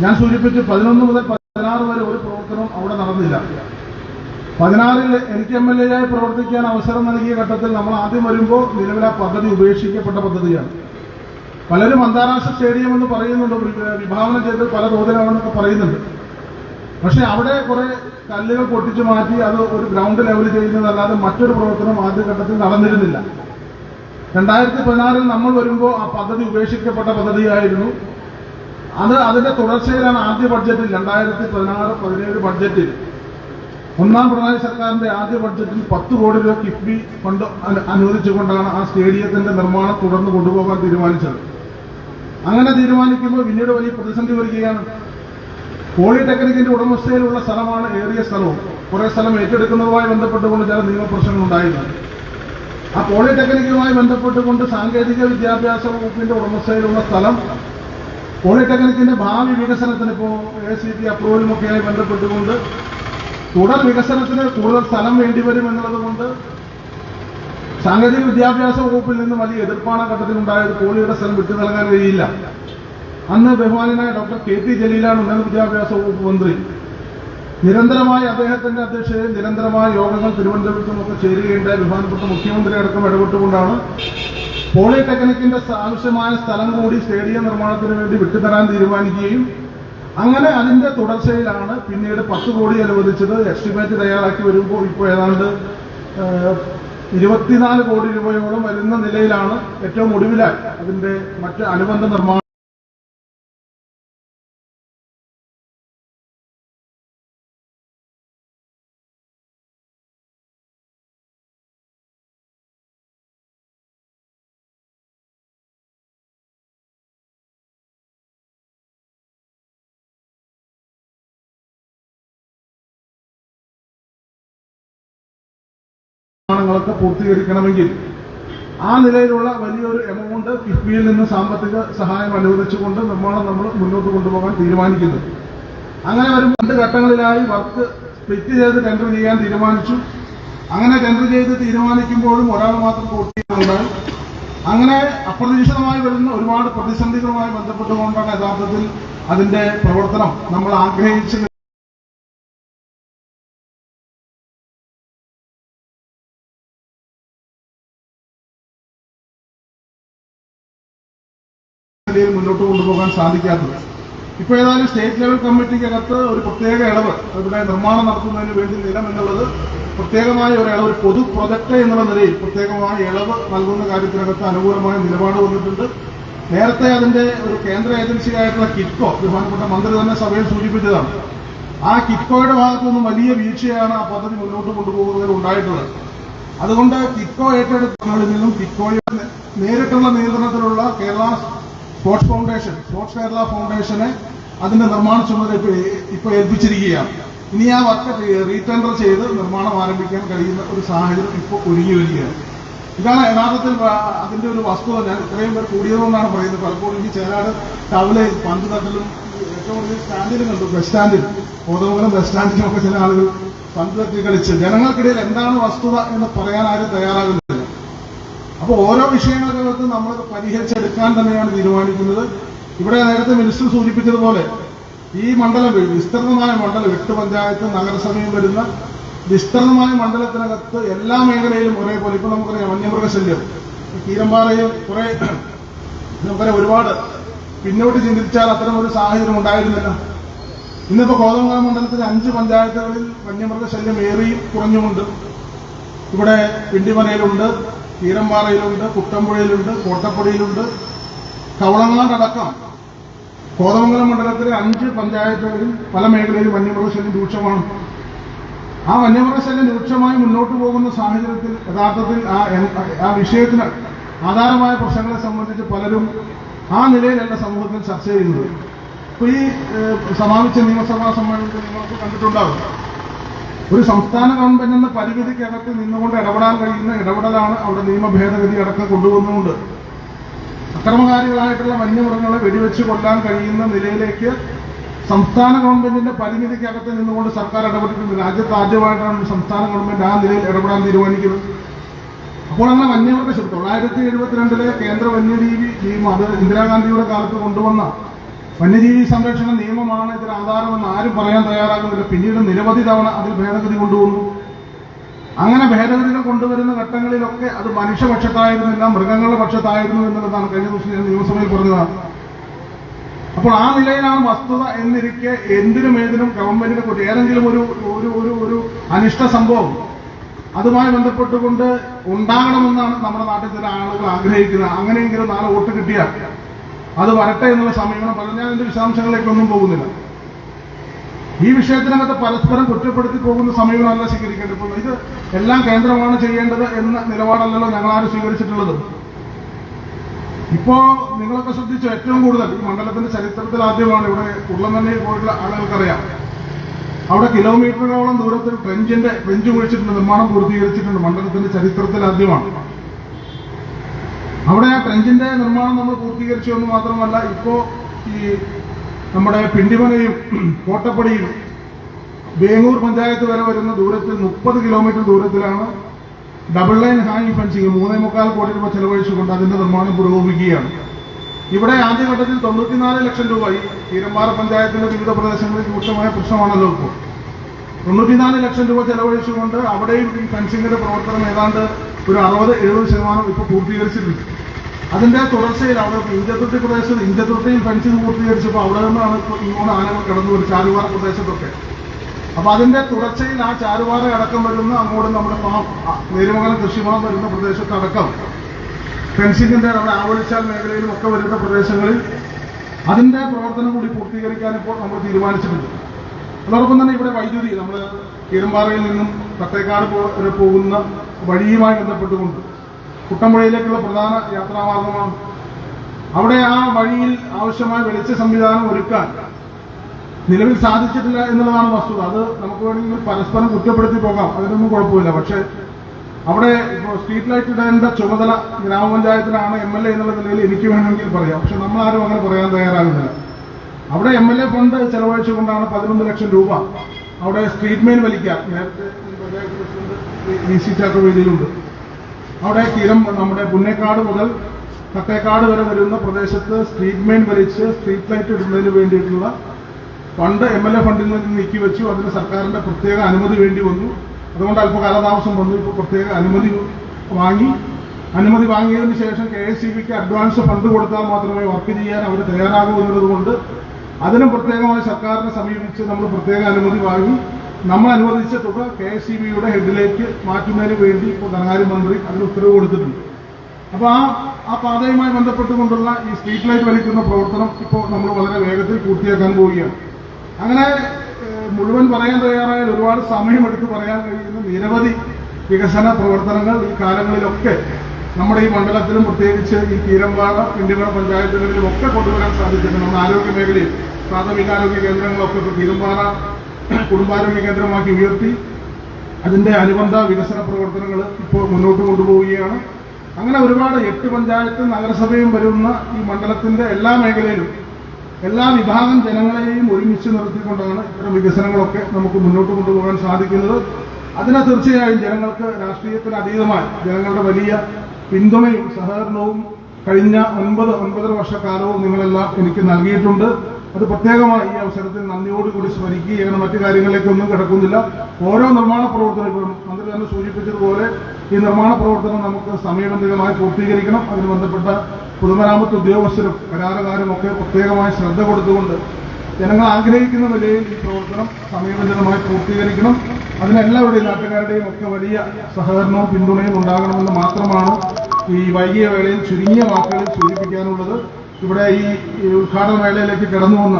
ഞാൻ സൂചിപ്പിച്ചു പതിനൊന്ന് മുതൽ പതിനാറ് വരെ ഒരു പ്രവർത്തനവും അവിടെ നടന്നില്ല. പതിനാറിൽ എനിക്ക് എം എൽ എ ആയി പ്രവർത്തിക്കാൻ അവസരം നൽകിയ ഘട്ടത്തിൽ നമ്മൾ ആദ്യം വരുമ്പോൾ നിലവിൽ ആ പദ്ധതി ഉപേക്ഷിക്കപ്പെട്ട പദ്ധതിയാണ്. പലരും അന്താരാഷ്ട്ര സ്റ്റേഡിയം എന്ന് പറയുന്നുണ്ട് വിഭാവനം ചെയ്ത് പല തോതിലാണെന്നൊക്കെ പറയുന്നുണ്ട്. പക്ഷേ അവിടെ കുറെ കല്ലുകൾ പൊട്ടിച്ചു മാറ്റി അത് ഒരു ഗ്രൗണ്ട് ലെവൽ ചെയ്യുന്നതല്ലാതെ മറ്റൊരു പ്രവർത്തനം ആദ്യഘട്ടത്തിൽ നടന്നിരുന്നില്ല. രണ്ടായിരത്തി പതിനാറിൽ നമ്മൾ വരുമ്പോൾ ആ പദ്ധതി ഉപേക്ഷിക്കപ്പെട്ട പദ്ധതിയായിരുന്നു അത് അതിന്റെ തുടർച്ചയിലാണ് ആദ്യ ബഡ്ജറ്റിൽ രണ്ടായിരത്തി പതിനാറ് പതിനേഴ് ബഡ്ജറ്റിൽ. ഒന്നാം പിണറായി സർക്കാരിന്റെ ആദ്യ ബഡ്ജറ്റിൽ പത്ത് കോടി രൂപ കിഫ്ബി ഫണ്ട് അനുവദിച്ചുകൊണ്ടാണ് ആ സ്റ്റേഡിയത്തിന്റെ നിർമ്മാണം തുടർന്ന് കൊണ്ടുപോകാൻ തീരുമാനിച്ചത്. അങ്ങനെ തീരുമാനിക്കുമ്പോൾ പിന്നീട് വലിയ പ്രതിസന്ധി വരികയാണ്. പോളിടെക്നിക്കിന്റെ ഉടമസ്ഥയിലുള്ള സ്ഥലമാണ് ഏറിയ സ്ഥലവും. കുറെ സ്ഥലം ഏറ്റെടുക്കുന്നതുമായി ബന്ധപ്പെട്ടുകൊണ്ട് ചില നിയമപ്രശ്നങ്ങൾ ഉണ്ടായിരുന്നു. ആ പോളിടെക്നിക്കുമായി ബന്ധപ്പെട്ടുകൊണ്ട് സാങ്കേതിക വിദ്യാഭ്യാസ വകുപ്പിന്റെ ഉടമസ്ഥയിലുള്ള സ്ഥലം പോളിടെക്നിക്കിന്റെ ഭാവി വികസനത്തിന് ഇപ്പോൾ എ സി ടി അപ്രൂവലുമൊക്കെയായി ബന്ധപ്പെട്ടുകൊണ്ട് തുടർ വികസനത്തിന് കൂടുതൽ സ്ഥലം വേണ്ടിവരും എന്നുള്ളത് കൊണ്ട് സാങ്കേതിക വിദ്യാഭ്യാസ വകുപ്പിൽ നിന്ന് വലിയ എതിർപ്പാണ് ഘട്ടത്തിലുണ്ടായത്. പോളിയുടെ സ്ഥലം വിട്ടു നൽകാൻ കഴിയില്ല. അന്ന് ബഹുമാനായ ഡോക്ടർ കെ പി ജലീലാണ് ഉന്നത വിദ്യാഭ്യാസ വകുപ്പ് മന്ത്രി. നിരന്തരമായി അദ്ദേഹത്തിന്റെ അധ്യക്ഷതയിൽ നിരന്തരമായ യോഗങ്ങൾ തിരുവനന്തപുരത്തുമൊക്കെ ചേരുകയുണ്ടായ. ബഹുമാനപ്പെട്ട മുഖ്യമന്ത്രി അടക്കം ഇടപെട്ടുകൊണ്ടാണ് പോളിടെക്നിക്കിന്റെ ആവശ്യമായ സ്ഥലം കൂടി സ്റ്റേഡിയം നിർമ്മാണത്തിന് വേണ്ടി വിട്ടുതരാൻ തീരുമാനിക്കുകയും അങ്ങനെ അതിന്റെ തുടർച്ചയിലാണ് പിന്നീട് പത്ത് കോടി അനുവദിച്ചത് എസ്റ്റിമേറ്റ് തയ്യാറാക്കി വരുമ്പോൾ ഇപ്പോൾ ഏതാണ്ട് ഇരുപത്തിനാല് കോടി രൂപയോളം വരുന്ന നിലയിലാണ് ഏറ്റവും ഒടുവിലായി അതിന്റെ മറ്റ് അനുബന്ധ നിർമ്മാണം നിർമ്മാണങ്ങളൊക്കെ പൂർത്തീകരിക്കണമെങ്കിൽ ആ നിലയിലുള്ള വലിയൊരു എമൗണ്ട് കിഫ്ബിയിൽ നിന്ന് സാമ്പത്തിക സഹായം അനുവദിച്ചുകൊണ്ട് നിർമ്മാണം നമ്മൾ മുന്നോട്ട് കൊണ്ടുപോകാൻ തീരുമാനിക്കുന്നു. അങ്ങനെ വരുമ്പോൾ രണ്ട് ഘട്ടങ്ങളിലായി വർക്ക് സ്പ്ലിറ്റ് ചെയ്ത് ടെൻഡർ ചെയ്യാൻ തീരുമാനിച്ചു. അങ്ങനെ ടെൻഡർ ചെയ്ത് തീരുമാനിക്കുമ്പോഴും ഒരാൾ മാത്രം പൂർത്തീകരിക്കുന്നുണ്ടായി അങ്ങനെ അപ്രതീക്ഷിതമായി വരുന്ന ഒരുപാട് പ്രതിസന്ധികളുമായി ബന്ധപ്പെട്ടുകൊണ്ടാണ് യഥാർത്ഥത്തിൽ അതിന്റെ പ്രവർത്തനം നമ്മൾ ആഗ്രഹിച്ച് നിലയിൽ മുന്നോട്ട് കൊണ്ടുപോകാൻ സാധിക്കാത്തത്. ഇപ്പോൾ ഏതായാലും സ്റ്റേറ്റ് ലെവൽ കമ്മിറ്റിക്കകത്ത് ഒരു പ്രത്യേക ഇളവ് ഇവിടെ നിർമ്മാണം നടത്തുന്നതിന് വേണ്ടി നിലം എന്നുള്ളത് പ്രത്യേകമായ ഒരു ഇളവ് പൊതു പ്രൊജക്ട് എന്നുള്ള നിലയിൽ പ്രത്യേകമായ ഇളവ് നൽകുന്ന കാര്യത്തിനകത്ത് അനുകൂലമായ നിലപാട് വന്നിട്ടുണ്ട്. നേരത്തെ അതിന്റെ ഒരു കേന്ദ്ര ഏജൻസിയായിട്ടുള്ള കിറ്റ്കോ ബഹുമാനപ്പെട്ട മന്ത്രി തന്നെ സഭയിൽ സൂചിപ്പിച്ചതാണ്. ആ കിറ്റ്കോയുടെ ഭാഗത്തു നിന്നും വലിയ വീഴ്ചയാണ് ആ പദ്ധതി മുന്നോട്ട് കൊണ്ടുപോകുന്നതിൽ ഉണ്ടായിട്ടുള്ളത്. അതുകൊണ്ട് കിറ്റ്കോ ഏറ്റെടുക്കുന്നതിൽ നിന്നും കിറ്റ്കോയുടെ നേരിട്ടുള്ള നിയന്ത്രണത്തിലുള്ള Kerala sports foundation sports Kerala ഫൗണ്ടേഷനെ അതിന്റെ നിർമ്മാണ ചുമതല ഇപ്പൊ ഇപ്പൊ ഏൽപ്പിച്ചിരിക്കുകയാണ്. ഇനി ആ വർക്ക് റീടെൻഡർ ചെയ്ത് നിർമ്മാണം ആരംഭിക്കാൻ കഴിയുന്ന ഒരു സാഹചര്യം ഇപ്പോൾ ഒരുങ്ങി വരികയാണ്. ഇതാണ് യഥാർത്ഥത്തിൽ അതിന്റെ ഒരു വസ്തുത. ഞാൻ ഇത്രയും പേർ കൂടിയതുകൊണ്ടാണ് പറയുന്നത്. പലപ്പോഴും എനിക്ക് ചേരാട് ടവൽ പന്ത് തട്ടലും ഏറ്റവും കൂടുതൽ സ്റ്റാൻഡിലും കണ്ടു. ബസ് സ്റ്റാൻഡിൽ കോതമംഗലം ബസ് സ്റ്റാൻഡിലും ഒക്കെ ചില ആളുകൾ പന്ത് തട്ടി കളിച്ച്. ജനങ്ങൾക്കിടയിൽ എന്താണ് വസ്തുത എന്ന് പറയാൻ ആരും തയ്യാറാകുന്നില്ല. അപ്പോൾ ഓരോ വിഷയങ്ങൾക്കകത്ത് നമ്മൾ പരിഹരിച്ചെടുക്കാൻ തന്നെയാണ് തീരുമാനിക്കുന്നത്. ഇവിടെ നേരത്തെ മിനിസ്റ്റർ സൂചിപ്പിച്ചതുപോലെ ഈ മണ്ഡലം വിസ്തൃതമായ മണ്ഡലം എട്ട് പഞ്ചായത്ത് നഗരസഭയും വരുന്ന വിസ്തൃതമായ മണ്ഡലത്തിനകത്ത് എല്ലാ മേഖലയിലും ഒരേപോലെ ഇപ്പൊ നമുക്കറിയാം വന്യമൃഗശല്യം. കീരമ്പാറയിൽ കുറെ നമുക്കറിയാം ഒരുപാട് പിന്നോട്ട് ചിന്തിച്ചാൽ അത്തരം ഒരു സാഹചര്യം ഉണ്ടായിരുന്നില്ല. ഇന്നിപ്പോ കോതമംഗലം മണ്ഡലത്തിലെ അഞ്ച് പഞ്ചായത്തുകളിൽ വന്യമൃഗശല്യം ഏറിയും കുറഞ്ഞുമുണ്ട്. ഇവിടെ പിണ്ടിമനയിലുണ്ട് തീരമ്പാറയിലുണ്ട് കുട്ടമ്പുഴയിലുണ്ട് കോട്ടപ്പടിയിലുണ്ട്. കവളങ്ങാടടക്കം കോതമംഗലം മണ്ഡലത്തിലെ അഞ്ച് പഞ്ചായത്തുകളിൽ പല മേഖലയിലും വന്യമൃഗശല്യം രൂക്ഷമാണ്. ആ വന്യമൃഗശല്യം രൂക്ഷമായി മുന്നോട്ട് പോകുന്ന സാഹചര്യത്തിൽ യഥാർത്ഥത്തിൽ ആ ആ വിഷയത്തിന് ആധാരമായ പ്രശ്നങ്ങളെ സംബന്ധിച്ച് പലരും ആ നിലയിലല്ല സമൂഹത്തിൽ ചർച്ച ചെയ്യുന്നത്. ഇപ്പൊ ഈ സമാപിച്ച നിയമസഭാ സമ്മേളനത്തിൽ നിങ്ങൾക്ക് കണ്ടിട്ടുണ്ടാവും. ഒരു സംസ്ഥാന ഗവൺമെന്റ് എന്ന പരിമിതിക്കകത്ത് നിന്നുകൊണ്ട് ഇടപെടാൻ കഴിയുന്ന ഇടപെടലാണ് അവിടെ നിയമ ഭേദഗതി അടക്കം കൊണ്ടുവന്നുകൊണ്ട്. അക്രമകാരികളായിട്ടുള്ള വന്യമൃഗങ്ങളെ വെടിവെച്ച് കൊല്ലാൻ കഴിയുന്ന നിലയിലേക്ക് സംസ്ഥാന ഗവൺമെന്റിന്റെ പരിമിതിക്കകത്ത് നിന്നുകൊണ്ട് സർക്കാർ ഇടപെട്ടിട്ടുണ്ട്. രാജ്യത്ത് ആദ്യമായിട്ടാണ് സംസ്ഥാന ഗവൺമെന്റ് ആ നിലയിൽ ഇടപെടാൻ തീരുമാനിക്കുന്നത്. അപ്പോൾ അങ്ങനെ വന്യമൃഗ തൊള്ളായിരത്തി എഴുപത്തിരണ്ടിലെ കേന്ദ്ര വന്യജീവി നിയമം അത് ഇന്ദിരാഗാന്ധിയുടെ കാലത്ത് കൊണ്ടുവന്ന വന്യജീവി സംരക്ഷണ നിയമമാണ് ഇതിന് ആധാരമെന്ന് ആരും പറയാൻ തയ്യാറാകുന്നില്ല. പിന്നീട് നിരവധി തവണ അതിൽ ഭേദഗതി കൊണ്ടുവന്നു. അങ്ങനെ ഭേദഗതികൾ കൊണ്ടുവരുന്ന ഘട്ടങ്ങളിലൊക്കെ അത് മനുഷ്യപക്ഷത്തായിരുന്നില്ല മൃഗങ്ങളുടെ പക്ഷത്തായിരുന്നു എന്നുള്ളതാണ് കഴിഞ്ഞ ദിവസം ഞാൻ നിയമസഭയിൽ പറഞ്ഞതാണ്. അപ്പോൾ ആ നിലയിലാണ് വസ്തുത എന്നിരിക്കെ എന്തിനും ഏതിനും ഗവൺമെന്റിനെ കുറിച്ച് ഏതെങ്കിലും ഒരു ഒരു ഒരു ഒരു അനിഷ്ട സംഭവം അതുമായി ബന്ധപ്പെട്ടുകൊണ്ട് ഉണ്ടാകണമെന്നാണ് നമ്മുടെ നാട്ടിൽ ചില ആളുകൾ ആഗ്രഹിക്കുന്നത്. അങ്ങനെയെങ്കിലും നാളെ വോട്ട് കിട്ടിയാൽ അത് വരട്ടെ എന്നുള്ള സമീപനം പറഞ്ഞു ഞാൻ എന്റെ വിശദാംശങ്ങളിലേക്കൊന്നും പോകുന്നില്ല. ഈ വിഷയത്തിനകത്ത് പരസ്പരം കുറ്റപ്പെടുത്തി പോകുന്ന സമീപനമല്ല സ്വീകരിക്കേണ്ടത് ഇത് എല്ലാം കേന്ദ്രമാണ് ചെയ്യേണ്ടത് എന്ന നിലപാടല്ലല്ലോ ഞങ്ങളാരും സ്വീകരിച്ചിട്ടുള്ളത്. ഇപ്പോ നിങ്ങളൊക്കെ ശ്രദ്ധിച്ചു ഏറ്റവും കൂടുതൽ ഈ മണ്ഡലത്തിന്റെ ചരിത്രത്തിൽ ആദ്യമാണ് ഇവിടെ ഉള്ളമല്ലയിൽ പോയിട്ടുള്ള ആളുകൾക്കറിയാം. അവിടെ കിലോമീറ്ററുകളോളം ദൂരത്തിൽ ട്രെഞ്ചിന്റെ ട്രെഞ്ച് കുഴിച്ചിട്ടുണ്ട് നിർമ്മാണം പൂർത്തീകരിച്ചിട്ടുണ്ട് മണ്ഡലത്തിന്റെ ചരിത്രത്തിൽ ആദ്യമാണ്. അവിടെ ആ ട്രെഞ്ചിന്റെ നിർമ്മാണം നമ്മൾ പൂർത്തീകരിച്ചു എന്ന് മാത്രമല്ല ഇപ്പോ ഈ നമ്മുടെ പിണ്ടിമനയും കോട്ടപ്പടിയും വേങ്ങൂർ പഞ്ചായത്ത് വരെ വരുന്ന ദൂരത്തിൽ മുപ്പത് കിലോമീറ്റർ ദൂരത്തിലാണ് ഡബിൾ ലൈൻ ഹാങ് ഫെൻസിങ് മൂന്നേ മുക്കാൽ കോടി രൂപ ചെലവഴിച്ചുകൊണ്ട് അതിന്റെ നിർമ്മാണം പുരോഗമിക്കുകയാണ്. ഇവിടെ ആദ്യഘട്ടത്തിൽ തൊണ്ണൂറ്റിനാല് ലക്ഷം രൂപ ഈ തീരമ്പാറ പഞ്ചായത്തിന്റെ വിവിധ പ്രദേശങ്ങളിൽ രൂക്ഷമായ പ്രശ്നമാണല്ലോ ഇപ്പോൾ തൊണ്ണൂറ്റിനാല് ലക്ഷം രൂപ ചെലവഴിച്ചുകൊണ്ട് അവിടെയും ഈ ഫെൻസിങ്ങിന്റെ പ്രവർത്തനം ഏതാണ്ട് ഒരു അറുപത് എഴുപത് ശതമാനം ഇപ്പോൾ പൂർത്തീകരിച്ചിട്ടുണ്ട്. അതിന്റെ തുടർച്ചയിലാണ് ഇഞ്ചത്തൊട്ടി പ്രദേശത്ത് ഇഞ്ചത്തൊട്ടിയിൽ ഫെൻസിങ് പൂർത്തീകരിച്ചപ്പോൾ അവിടെ നിന്നാണ് ഇങ്ങോട്ട് ആനകൾ കടന്നു വരും ചാലുവാറ പ്രദേശത്തൊക്കെ. അപ്പൊ അതിന്റെ തുടർച്ചയിൽ ആ ചാരുവാറ അടക്കം വരുന്ന അങ്ങോട്ട് നമ്മുടെ നേരുമംഗലം വരുന്ന വരുന്ന പ്രദേശത്തടക്കം ഫെൻസിങ്ങിന്റെ നമ്മുടെ ആവളിച്ചാൽ മേഖലയിലും ഒക്കെ വരുന്ന പ്രദേശങ്ങളിൽ അതിന്റെ പ്രവർത്തനം കൂടി പൂർത്തീകരിക്കാൻ ഇപ്പോൾ നമ്മൾ തീരുമാനിച്ചിട്ടുണ്ട്. അതോടൊപ്പം തന്നെ ഇവിടെ വൈദ്യുതി നമ്മൾ കീരമ്പാറയിൽ നിന്നും തട്ടേക്കാട് പോകുന്ന വഴിയുമായി ബന്ധപ്പെട്ടുകൊണ്ട് കുട്ടമ്പുഴയിലേക്കുള്ള പ്രധാന യാത്രാമാർഗമാണ്. അവിടെ ആ വഴിയിൽ ആവശ്യമായ വെളിച്ച സംവിധാനം ഒരുക്കാൻ നിലവിൽ സാധിച്ചിട്ടില്ല എന്നുള്ളതാണ് വസ്തുത. അത് നമുക്ക് വേണമെങ്കിൽ പരസ്പരം കുറ്റപ്പെടുത്തി പോകാം. അതിനൊന്നും കുഴപ്പമില്ല. പക്ഷേ അവിടെ സ്ട്രീറ്റ് ലൈറ്റ് ഇടേണ്ട ചുമതല ഗ്രാമപഞ്ചായത്തിലാണ് എം എൽ എ എന്നുള്ള നിലയിൽ എനിക്ക് വേണമെങ്കിൽ പറയാം. പക്ഷെ നമ്മൾ ആരും അങ്ങനെ പറയാൻ തയ്യാറാകുന്നില്ല. അവിടെ എം എൽ എ ഫണ്ട് ചെലവഴിച്ചുകൊണ്ടാണ് പതിനൊന്ന് ലക്ഷം രൂപ അവിടെ സ്ട്രീറ്റ് മെയിൻ വലിക്കുക നേരത്തെ പഞ്ചായത്ത് വി സി ചാക്കോവേദിയിലുണ്ട് അവിടെ തീരം നമ്മുടെ പുന്നേക്കാട് മുതൽ കട്ടേക്കാട് വരെ വരുന്ന പ്രദേശത്ത് സ്ട്രീറ്റ് മെയിൻ വലിച്ച് സ്ട്രീറ്റ് ലൈറ്റ് ഇടുന്നതിന് വേണ്ടിയിട്ടുള്ള ഫണ്ട് എം എൽ എ ഫണ്ടിൽ നിന്ന് നീക്കി വെച്ചു. അതിന് സർക്കാരിന്റെ പ്രത്യേക അനുമതി വേണ്ടി വന്നു. അതുകൊണ്ട് അല്പ കാലതാമസം വന്നു. ഇപ്പോൾ പ്രത്യേക അനുമതി വാങ്ങി. അനുമതി വാങ്ങിയതിന് ശേഷം കെ എസ് സി ബിക്ക് അഡ്വാൻസ് ഫണ്ട് കൊടുത്താൽ മാത്രമേ വർക്ക് ചെയ്യാൻ അവർ തയ്യാറാകൂ എന്നുള്ളതുകൊണ്ട് അതിനും പ്രത്യേകമായി സർക്കാരിനെ സമീപിച്ച് നമ്മൾ പ്രത്യേക അനുമതി വാങ്ങി. നമ്മൾ അനുവദിച്ച തുക കെ എസ് സി ബിയുടെ ഹെഡിലേക്ക് മാറ്റുന്നതിന് വേണ്ടി ഇപ്പോൾ ധനകാര്യ മന്ത്രി അതിന് ഉത്തരവ് കൊടുത്തിട്ടുണ്ട്. അപ്പോൾ ആ ആ പാതയുമായി ബന്ധപ്പെട്ടുകൊണ്ടുള്ള ഈ സ്ട്രീറ്റ് ലൈറ്റ് വലിക്കുന്ന പ്രവർത്തനം ഇപ്പോൾ നമ്മൾ വളരെ വേഗത്തിൽ പൂർത്തിയാക്കാൻ പോവുകയാണ്. അങ്ങനെ മുഴുവൻ പറയാൻ തയ്യാറായാൽ ഒരുപാട് സമയമെടുത്ത് പറയാൻ കഴിയുന്ന നിരവധി വികസന പ്രവർത്തനങ്ങൾ ഈ കാലങ്ങളിലൊക്കെ നമ്മുടെ ഈ മണ്ഡലത്തിലും പ്രത്യേകിച്ച് ഈ തീരമ്പാട പിണ്ടിമണ പഞ്ചായത്തുകളിലും ഒക്കെ കൊണ്ടുവരാൻ സാധിച്ചിട്ടുണ്ട്. നമ്മുടെ ആരോഗ്യ മേഖലയിൽ പ്രാഥമികാരോഗ്യ കേന്ദ്രങ്ങളൊക്കെ കീരമ്പാറ കുടുംബാരോഗ്യ കേന്ദ്രമാക്കി ഉയർത്തി അതിന്റെ അനുബന്ധ വികസന പ്രവർത്തനങ്ങൾ ഇപ്പോൾ മുന്നോട്ട് കൊണ്ടുപോവുകയാണ്. അങ്ങനെ ഒരുപാട് എട്ട് പഞ്ചായത്ത് നഗരസഭയും വരുന്ന ഈ മണ്ഡലത്തിന്റെ എല്ലാ മേഖലയിലും എല്ലാ വിഭാഗം ജനങ്ങളെയും ഒരുമിച്ച് നിർത്തിക്കൊണ്ടാണ് ഇത്തരം വികസനങ്ങളൊക്കെ നമുക്ക് മുന്നോട്ട് കൊണ്ടുപോകാൻ സാധിക്കുന്നത്. അതിനെ തീർച്ചയായും ജനങ്ങൾക്ക് രാഷ്ട്രീയത്തിന് അതീതമായി ജനങ്ങളുടെ വലിയ പിന്തുണയും സഹകരണവും കഴിഞ്ഞ ഒൻപത് ഒൻപതര വർഷക്കാലവും നിങ്ങളെല്ലാം എനിക്ക് നൽകിയിട്ടുണ്ട്. അത് പ്രത്യേകമായി ഈ അവസരത്തിൽ നന്ദിയോടുകൂടി സ്മരിക്കുകയാണ് മറ്റു കാര്യങ്ങളിലേക്കൊന്നും കിടക്കുന്നില്ല. ഓരോ നിർമ്മാണ പ്രവർത്തനങ്ങളും മന്ത്രി തന്നെ സൂചിപ്പിച്ചതുപോലെ ഈ നിർമ്മാണ പ്രവർത്തനം നമുക്ക് സമയബന്ധിതമായി പൂർത്തീകരിക്കണം. അതിന് ബന്ധപ്പെട്ട പൊതുമരാമത്ത് ഉദ്യോഗസ്ഥരും കരാറുകാരും ഒക്കെ പ്രത്യേകമായി ശ്രദ്ധ കൊടുത്തുകൊണ്ട് ജനങ്ങൾ ആഗ്രഹിക്കുന്ന നിലയിൽ ഈ പ്രവർത്തനം സമയബന്ധിതമായി പൂർത്തീകരിക്കണം. അതിനെല്ലാവരുടെയും നാട്ടുകാരുടെയും ഒക്കെ വലിയ സഹകരണവും പിന്തുണയും ഉണ്ടാകണമെന്ന് മാത്രമാണ് ഈ വൈകിയ വേളയിൽ ചുരുങ്ങിയ വാക്കുകളിൽ സൂചിപ്പിക്കാനുള്ളത്. ഇവിടെ ഈ ഉദ്ഘാടന മേളയിലേക്ക് കടന്നു വന്ന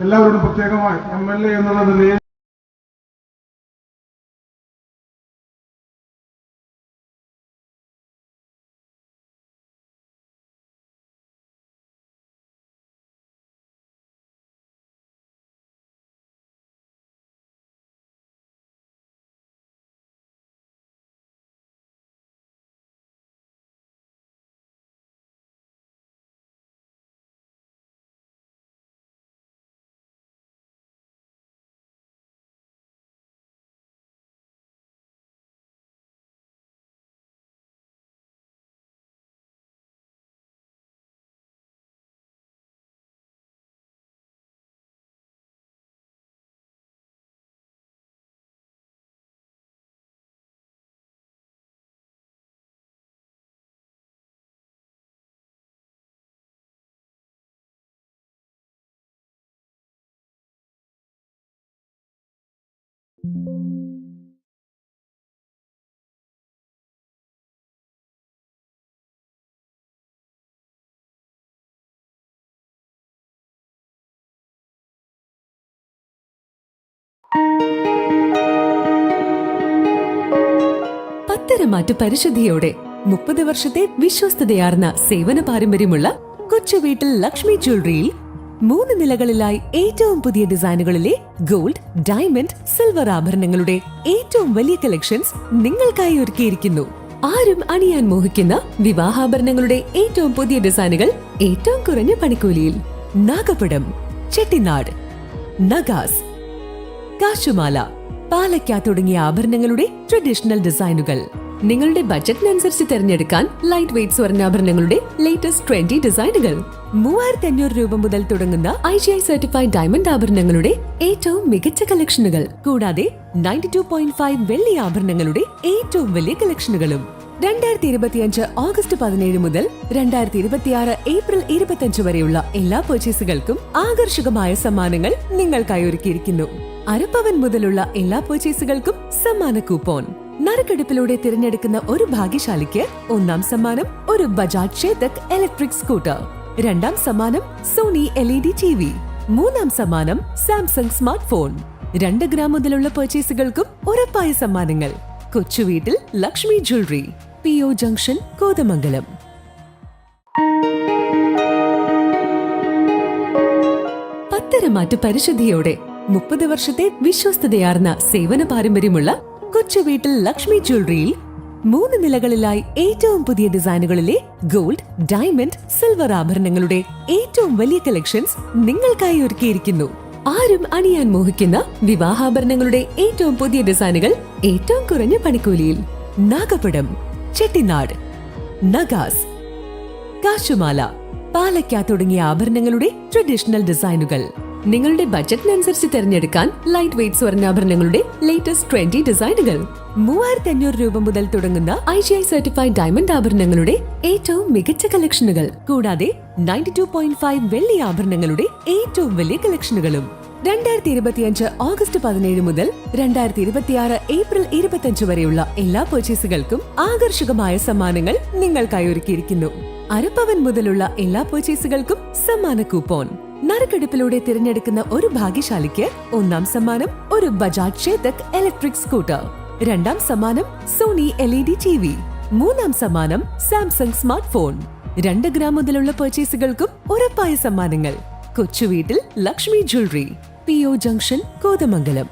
എല്ലാവരോടും പ്രത്യേകമായി എം എൽ എ എന്നുള്ള നിലയിൽ പത്തരമാറ്റു പരിശുദ്ധിയോടെ മുപ്പത് വർഷത്തെ വിശ്വസ്തതയാർന്ന സേവന പാരമ്പര്യമുള്ള കൊച്ചുവീട്ടിൽ ലക്ഷ്മി ജ്വല്ലറിയിൽ മൂന്ന് നിലകളിലായി ഏറ്റവും പുതിയ ഡിസൈനുകളിലെ ഗോൾഡ് ഡയമണ്ട് സിൽവർ ആഭരണങ്ങളുടെ ഏറ്റവും വലിയ കളക്ഷൻസ് നിങ്ങൾക്കായി ഒരുക്കിയിരിക്കുന്നു. ആരും അണിയാൻ മോഹിക്കുന്ന വിവാഹാഭരണങ്ങളുടെ ഏറ്റവും പുതിയ ഡിസൈനുകൾ ഏറ്റവും കുറഞ്ഞ പണിക്കൂലിയിൽ. നാഗപടം ചെട്ടിനാട് നഗാസ് കാശുമാല പാലക്ക തുടങ്ങിയ ആഭരണങ്ങളുടെ ട്രഡീഷണൽ ഡിസൈനുകൾ നിങ്ങളുടെ ബജറ്റിനനുസരിച്ച് തിരഞ്ഞെടുക്കാൻ ലൈറ്റ് വെയ്റ്റ് സ്വർണാഭരണങ്ങളുടെ ലേറ്റസ്റ്റ് ട്രെൻഡി ഡിസൈനുകൾ മൂവായിരത്തി അഞ്ഞൂറ് രൂപ മുതൽ തുടങ്ങുന്ന I G I certified diamond ആഭരണങ്ങളുടെ ഏറ്റവും മികച്ച കളക്ഷനുകൾ കൂടാതെ നയന്റി ടു പോയിന്റ് ഫൈവ് വെള്ളി ആഭരണങ്ങളുടെ ഏറ്റവും വലിയ കളക്ഷനുകളും രണ്ടായിരത്തി ഇരുപത്തിയഞ്ച് ഓഗസ്റ്റ് പതിനേഴ് മുതൽ രണ്ടായിരത്തി ഇരുപത്തിയാറ് ഏപ്രിൽ ഇരുപത്തിയഞ്ച് വരെയുള്ള എല്ലാ പർച്ചേസുകൾക്കും ആകർഷകമായ സമ്മാനങ്ങൾ നിങ്ങൾക്കായി ഒരുക്കിയിരിക്കുന്നു. അരപ്പവൻ മുതലുള്ള എല്ലാ പർച്ചേസുകൾക്കും സമ്മാന കൂപ്പോൺ നറുക്കെടുപ്പിലൂടെ തിരഞ്ഞെടുക്കുന്ന ഒരു ഭാഗ്യശാലിക്ക് ഒന്നാം സമ്മാനം ഒരു ബജാജ് ചേതക് ഇലക്ട്രിക് സ്കൂട്ടർ രണ്ടാം സമ്മാനം Sony L E D T V മൂന്നാം സമ്മാനം സാംസങ് സ്മാർട്ട് ഫോൺ രണ്ട് ഗ്രാം മുതലുള്ള പർച്ചേസുകൾക്കും ഉറപ്പായ സമ്മാനങ്ങൾ. Kochuveettil Lakshmi jewellery P O junction Kothamangalam. പത്തരമാറ്റ പരിശുദ്ധിയോടെ മുപ്പത് വർഷത്തെ വിശ്വസ്തതയാർന്ന സേവന പാരമ്പര്യമുള്ള കൊച്ചുവീട്ടിൽ ലക്ഷ്മി ജ്വല്ലറിയിൽ മൂന്ന് നിലകളിലായി ഏറ്റവും പുതിയ ഡിസൈനുകളിലെ ഗോൾഡ് ഡയമണ്ട് സിൽവർ ആഭരണങ്ങളുടെ ഏറ്റവും വലിയ കളക്ഷൻസ് നിങ്ങൾക്കായി ഒരുക്കിയിരിക്കുന്നു. ആരും അണിയാൻ മോഹിക്കുന്ന വിവാഹാഭരണങ്ങളുടെ ഏറ്റവും പുതിയ ഡിസൈനുകൾ ഏറ്റവും കുറഞ്ഞ പണിക്കൂലിയിൽ. നാഗപടം ചെട്ടിനാട് നഗാസ് കാശുമാല പാലക്ക തുടങ്ങിയ ആഭരണങ്ങളുടെ ട്രഡീഷണൽ ഡിസൈനുകൾ. നിങ്ങളുടെ ബജറ്റിനനുസരിച്ച് തിരഞ്ഞെടുക്കാൻ ലൈറ്റ് വെയ്റ്റ് സ്വർണാഭരണങ്ങളുടെ ലേറ്റസ്റ്റ് ട്രെൻഡി ഡിസൈനുകൾ മൂവായിരത്തി അഞ്ഞൂറ് രൂപ മുതൽ തുടങ്ങുന്ന I G I certified diamond ആഭരണങ്ങളുടെ ഏറ്റവും മികച്ച കളക്ഷനുകൾ കൂടാതെ നയന്റി ടു പോയിന്റ് ഫൈവ് വെള്ളി ആഭരണങ്ങളുടെ ഏറ്റവും വലിയ കളക്ഷനുകളും രണ്ടായിരത്തി ഇരുപത്തിയഞ്ച് ഓഗസ്റ്റ് പതിനേഴ് മുതൽ രണ്ടായിരത്തി ഇരുപത്തിയാറ് ഏപ്രിൽ ഇരുപത്തിയഞ്ച് വരെയുള്ള എല്ലാ പർച്ചേസുകൾക്കും ആകർഷകമായ സമ്മാനങ്ങൾ നിങ്ങൾക്കായി ഒരുക്കിയിരിക്കുന്നു. അരപ്പവൻ മുതലുള്ള എല്ലാ പർച്ചേസുകൾക്കും സമ്മാന കൂപ്പോൺ നറുക്കെടുപ്പിലൂടെ തിരഞ്ഞെടുക്കുന്ന ഒരു ഭാഗ്യശാലിക്ക് ഒന്നാം സമ്മാനം ഒരു ബജാജ് ചേതക് ഇലക്ട്രിക് സ്കൂട്ടർ രണ്ടാം സമ്മാനം Sony L E D T V മൂന്നാം സമ്മാനം സാംസങ് സ്മാർട്ട് ഫോൺ. രണ്ട് ഗ്രാം മുതലുള്ള പർച്ചേസുകൾക്കും ഉറപ്പായ സമ്മാനങ്ങൾ. Kochuveettil Lakshmi jewellery P O junction Kothamangalam.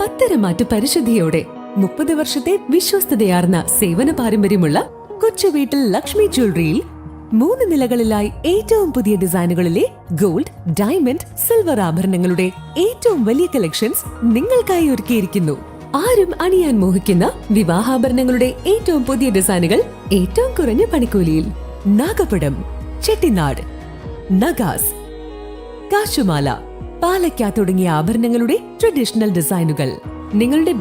Patharamattu പരിശുദ്ധിയോടെ മുപ്പത് വർഷത്തെ വിശ്വസ്തതയാർന്ന സേവന പാരമ്പര്യമുള്ള കൊച്ചുവീട്ടിൽ ലക്ഷ്മി ജ്വല്ലറിയിൽ മൂന്ന് നിലകളിലായി ഏറ്റവും പുതിയ ഡിസൈനുകളിലെ ഗോൾഡ് ഡയമണ്ട് സിൽവർ ആഭരണങ്ങളുടെ ഏറ്റവും വലിയ കളക്ഷൻസ് നിങ്ങൾക്കായി ഒരുക്കിയിരിക്കുന്നു. ആരും അണിയാൻ മോഹിക്കുന്ന വിവാഹാഭരണങ്ങളുടെ ഏറ്റവും പുതിയ ഡിസൈനുകൾ ഏറ്റവും കുറഞ്ഞ പണിക്കൂലിയിൽ. നാഗപടം ചെട്ടിനാട് നഗാസ് കാശുമാല പാലക്ക തുടങ്ങിയ ആഭരണങ്ങളുടെ ട്രഡീഷണൽ ഡിസൈനുകൾ. നിങ്ങളുടെ